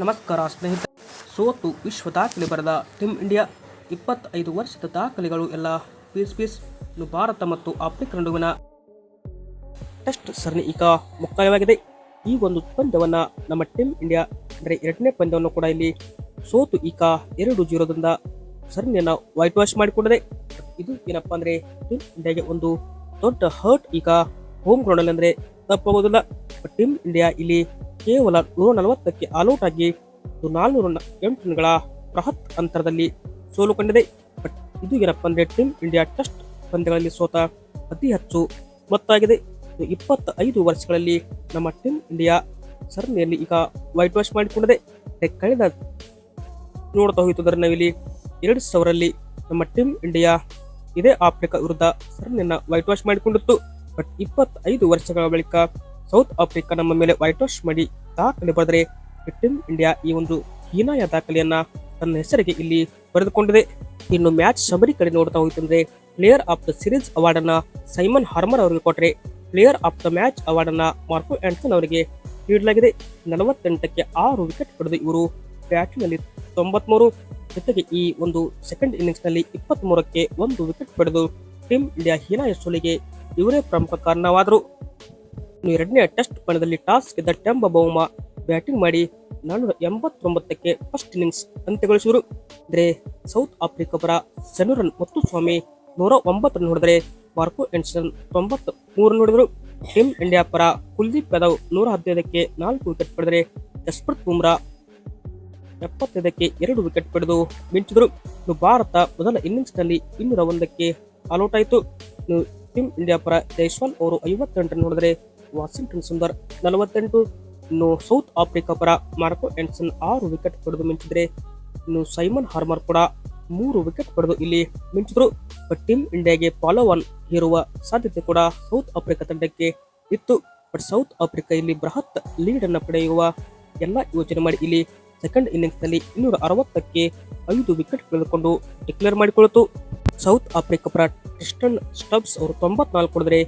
ನಮಸ್ಕಾರ ಸ್ನೇಹಿತ ಸೋತು ವಿಶ್ವ ದಾಖಲೆ ಬರೆದ ಟೀಮ್ ಇಂಡಿಯಾ ಇಪ್ಪತ್ತೈದು ವರ್ಷದ ದಾಖಲೆಗಳು ಎಲ್ಲ ಪೀಸ್ ಪೀಸ್ ಭಾರತ ಮತ್ತು ಆಫ್ರಿಕಾ ನಡುವಿನ ಟೆಸ್ಟ್ ಸರಣಿ ಈಗ ಮುಕ್ತಾಯವಾಗಿದೆ ಈ ಒಂದು ಪಂದ್ಯವನ್ನು ನಮ್ಮ ಟೀಮ್ ಇಂಡಿಯಾ ಅಂದರೆ ಎರಡನೇ ಪಂದ್ಯವನ್ನು ಕೂಡ ಇಲ್ಲಿ ಸೋತು ಈಗ ಎರಡು ಜೀರೋದಿಂದ ಸರಣಿಯನ್ನು ವೈಟ್ ವಾಶ್ ಮಾಡಿಕೊಂಡಿದೆ. ಇದು ಏನಪ್ಪಾ ಅಂದರೆ ಟೀಮ್ ಇಂಡಿಯಾಗೆ ಒಂದು ದೊಡ್ಡ ಹರ್ಟ್ ಈಗ ಹೋಮ್ ಗ್ರೌಂಡಲ್ಲಿ ಅಂದರೆ ತಪ್ಪಾಗೋದಿಲ್ಲ ಟೀಮ್ ಇಂಡಿಯಾ ಇಲ್ಲಿ ಕೇವಲ ನೂರ ನಲವತ್ತಕ್ಕೆ ಆಲ್ಔಟ್ ಆಗಿ ನಾಲ್ನೂರ ಎಂಟು ರನ್ಗಳ ಬೃಹತ್ ಅಂತರದಲ್ಲಿ ಸೋಲು ಕಂಡಿದೆ. ಬಟ್ ಇದು ಏನಪ್ಪಾ ಅಂದ್ರೆ ಟೀಮ್ ಇಂಡಿಯಾ ಟೆಸ್ಟ್ ಪಂದ್ಯಗಳಲ್ಲಿ ಸೋತ ಅತಿ ಹೆಚ್ಚು ಮೊತ್ತಾಗಿದೆ ಇಪ್ಪತ್ತ ಐದು ವರ್ಷಗಳಲ್ಲಿ ನಮ್ಮ ಟೀಮ್ ಇಂಡಿಯಾ ಸರಣಿಯಲ್ಲಿ ಈಗ ವೈಟ್ ವಾಶ್ ಮಾಡಿಕೊಂಡಿದೆ. ಕಳೆದ ನೋಡ್ತಾ ಅದರ ನಾವಿಲ್ಲಿ ಎರಡು ಸಾವಿರಲ್ಲಿ ನಮ್ಮ ಟೀಮ್ ಇಂಡಿಯಾ ಇದೇ ಆಫ್ರಿಕಾ ವಿರುದ್ಧ ಸರಣಿಯನ್ನು ವೈಟ್ ವಾಶ್ ಮಾಡಿಕೊಂಡಿತ್ತು. ಬಟ್ ಇಪ್ಪತ್ತೈದು ವರ್ಷಗಳ ಬಳಿಕ ಸೌತ್ ಆಫ್ರಿಕಾ ನಮ್ಮ ಮೇಲೆ ವೈಟ್ ವಾಶ್ ಮಾಡಿ ದಾಖಲೆ ಬರೆದರೆ ಟೀಮ್ ಇಂಡಿಯಾ ಈ ಒಂದು ಹೀನಾಯ ದಾಖಲೆಯನ್ನ ತನ್ನ ಹೆಸರಿಗೆ ಇಲ್ಲಿ ಬರೆದುಕೊಂಡಿದೆ. ಇನ್ನು ಮ್ಯಾಚ್ ಶಬರಿ ಕಡೆ ನೋಡ್ತಾ ಹೋಗ್ತಂದ್ರೆ player of the series award ಅನ್ನ ಸೈಮನ್ ಹಾರ್ಮರ್ ಅವರಿಗೆ ಕೊಟ್ಟರೆ player of the match award ಅನ್ನ ಮಾರ್ಕೋ ಆಂಡ್ಸನ್ ಅವರಿಗೆ ನೀಡಲಾಗಿದೆ. ನಲವತ್ತೆಂಟಕ್ಕೆ ಆರು ವಿಕೆಟ್ ಪಡೆದು ಇವರು ಬ್ಯಾಟಿಂಗ್ನಲ್ಲಿ ತೊಂಬತ್ಮೂರು, ಜೊತೆಗೆ ಈ ಒಂದು ಸೆಕೆಂಡ್ ಇನ್ನಿಂಗ್ಸ್ನಲ್ಲಿ ಇಪ್ಪತ್ತ್ ಮೂರಕ್ಕೆ ಒಂದು ವಿಕೆಟ್ ಪಡೆದು ಟೀಮ್ ಇಂಡಿಯಾ ಹೀನಾಯ ಸೋಲಿಗೆ ಇವರೇ ಪ್ರಮುಖ ಕಾರಣವಾದರು. ಇನ್ನು ಎರಡನೇ ಟೆಸ್ಟ್ ಪಂದ್ಯದಲ್ಲಿ ಟಾಸ್ ಗೆದ್ದ ಟೆಂಬ ಬೌಮ ಬ್ಯಾಟಿಂಗ್ ಮಾಡಿ ನಾನ್ನೂರ ಎಂಬತ್ತೊಂಬತ್ತಕ್ಕೆ ಫಸ್ಟ್ ಇನ್ನಿಂಗ್ಸ್ ಅಂತ್ಯಗೊಳಿಸಿದರು. ಅಂದರೆ ಸೌತ್ ಆಫ್ರಿಕಾ ಪರ ಸೆನುರನ್ ಮತ್ತು ಸ್ವಾಮಿ ನೂರ ಒಂಬತ್ತು ರನ್ ಹೊಡೆದರೆ ಮಾರ್ಕೋ ಎಂಡ್ಸನ್ ತೊಂಬತ್ತು ಮೂರು ರನ್ ಹೊಡೆದರು. ಟೀಮ್ ಇಂಡಿಯಾ ಪರ ಕುಲ್ದೀಪ್ ಯಾದವ್ ನೂರ ಹದಿನೈದಕ್ಕೆ ನಾಲ್ಕು ವಿಕೆಟ್ ಪಡೆದರೆ ಜಸ್ಪ್ರೀತ್ ಬುಮ್ರಾ ಎಪ್ಪತ್ತೈದಕ್ಕೆ ಎರಡು ವಿಕೆಟ್ ಪಡೆದು ಮಿಂಚಿದರು. ಇನ್ನು ಭಾರತ ಮೊದಲ ಇನ್ನಿಂಗ್ಸ್ನಲ್ಲಿ ಇನ್ನೂರ ಒಂದಕ್ಕೆ ಆಲ್ಔಟ್ ಆಯಿತು. ಟೀಮ್ ಇಂಡಿಯಾ ಪರ ಜೈಸ್ವಾಲ್ ಅವರು ಐವತ್ತೆಂಟು ರನ್ ಹೊಡೆದರೆ ವಾಷಿಂಗ್ಟನ್ ಸುಂದರ್ ನಲವತ್ತೆಂಟು. ಇನ್ನು ಸೌತ್ ಆಫ್ರಿಕಾ ಪರ ಮಾರ್ಕೋ ಆಂಡರ್ಸನ್ ಆರು ವಿಕೆಟ್ ಪಡೆದು ಮಿಂಚಿದರೆ ಇನ್ನು ಸೈಮನ್ ಹಾರ್ಮರ್ ಕೂಡ ಮೂರು ವಿಕೆಟ್ ಪಡೆದು ಇಲ್ಲಿ ಮಿಂಚಿದ್ರು. ಬಟ್ ಟೀಮ್ ಇಂಡಿಯಾಗೆ ಆನ್ ಇರುವ ಸಾಧ್ಯತೆ ಕೂಡ ಸೌತ್ ಆಫ್ರಿಕಾ ತಂಡಕ್ಕೆ ಇತ್ತು. ಬಟ್ ಸೌತ್ ಆಫ್ರಿಕಾ ಇಲ್ಲಿ ಬೃಹತ್ ಲೀಡ್ ಅನ್ನು ಪಡೆಯುವ ಎಲ್ಲ ಯೋಚನೆ ಮಾಡಿ ಇಲ್ಲಿ ಸೆಕೆಂಡ್ ಇನ್ನಿಂಗ್ಸ್ನಲ್ಲಿ ಇನ್ನೂರ ಅರವತ್ತಕ್ಕೆ ಐದು ವಿಕೆಟ್ ಕಳೆದುಕೊಂಡು ಡಿಕ್ಲೇರ್ ಮಾಡಿಕೊಳ್ಳಿತು ಸೌತ್ ಆಫ್ರಿಕಾ ಪರ ಕ್ರಿಸ್ಟನ್ ಸ್ಟಬ್ಸ್ ಅವರು ತೊಂಬತ್ನಾಲ್ಕು ಹೊಡೆದರೆ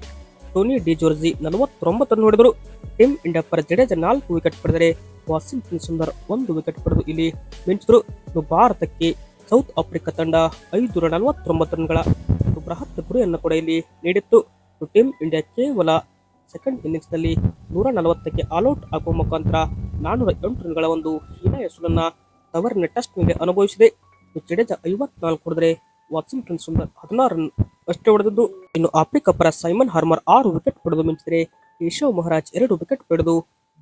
ಟೋನಿ ಡಿ ಜೋರ್ಜಿ ನಲವತ್ತೊಂಬತ್ತು ರನ್ ಹೊಡೆದರು ಟೀಮ್ ಇಂಡಿಯಾ ಪರ ಜಡೇಜಾ ನಾಲ್ಕು ವಿಕೆಟ್ ಪಡೆದರೆ ವಾಷಿಂಗ್ಟನ್ ಸುಂದರ್ ಒಂದು ವಿಕೆಟ್ ಪಡೆದು ಇಲ್ಲಿ ಮಿಂಚಿದರು. ಭಾರತಕ್ಕೆ ಸೌತ್ ಆಫ್ರಿಕಾ ತಂಡ ಐದುನೂರ ನಲವತ್ತೊಂಬತ್ತು ರನ್ಗಳ ಬೃಹತ್ ಗುರಿಯನ್ನು ಕೂಡ ಇಲ್ಲಿ ನೀಡಿತ್ತು. ಟೀಮ್ ಇಂಡಿಯಾ ಕೇವಲ ಸೆಕೆಂಡ್ ಇನ್ನಿಂಗ್ಸ್ನಲ್ಲಿ ನೂರ ನಲವತ್ತಕ್ಕೆ ಆಲ್ಔಟ್ ಆಗುವ ಮುಖಾಂತರ ನಾನ್ನೂರ ಎಂಟು ರನ್ಗಳ ಒಂದು ಹೀನ ಸುಲನ್ನ ತವರಿನ ಟೆಸ್ಟ್ ಮೇಲೆ ಅನುಭವಿಸಿದೆ. ಜಡೇಜಾ ಐವತ್ನಾಲ್ಕು ಹೊಡೆದರೆ ವಾಷಿಂಗ್ಟನ್ ಸುಂದರ್ ಹದಿನಾರು ರನ್ ಅಷ್ಟೇ ಹೊಡೆದದ್ದು. ಇನ್ನು ಆಫ್ರಿಕಾ ಪರ ಸೈಮನ್ ಹಾರ್ಮರ್ ಆರು ವಿಕೆಟ್ ಪಡೆದು ಮಿಂಚಿದರೆ ಕೇಶವ್ ಮಹಾರಾಜ್ ಎರಡು ವಿಕೆಟ್ ಪಡೆದು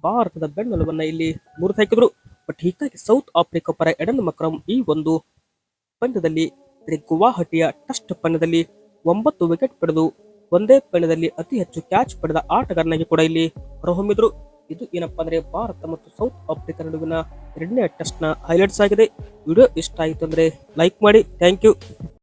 ಭಾರತದ ಬೆನ್ನೆಲುಬನ್ನ ಇಲ್ಲಿ ಮುರಿದು ಹಾಕಿದ್ರು. ಬಟ್ ಹೀಗಾಗಿ ಸೌತ್ ಆಫ್ರಿಕಾ ಪರ ಎಡನ್ ಮಕ್ರಮ್ ಈ ಒಂದು ಪಂದ್ಯದಲ್ಲಿ ಗುವಾಹಟಿಯ ಟೆಸ್ಟ್ ಪಂದ್ಯದಲ್ಲಿ ಒಂಬತ್ತು ವಿಕೆಟ್ ಪಡೆದು ಒಂದೇ ಪಂದ್ಯದಲ್ಲಿ ಅತಿ ಹೆಚ್ಚು ಕ್ಯಾಚ್ ಪಡೆದ ಆಟಗಾರನಾಗಿ ಕೂಡ ಇಲ್ಲಿ ಹೊರಹೊಮ್ಮಿದ್ರು. ಇದು ಏನಪ್ಪಾ ಅಂದ್ರೆ ಭಾರತ ಮತ್ತು ಸೌತ್ ಆಫ್ರಿಕಾ ನಡುವಿನ ಎರಡನೇ ಟೆಸ್ಟ್ನ ಹೈಲೈಟ್ಸ್ ಆಗಿದೆ. ವಿಡಿಯೋ ಇಷ್ಟ ಆಯಿತು ಅಂದ್ರೆ ಲೈಕ್ ಮಾಡಿ ಥ್ಯಾಂಕ್ ಯು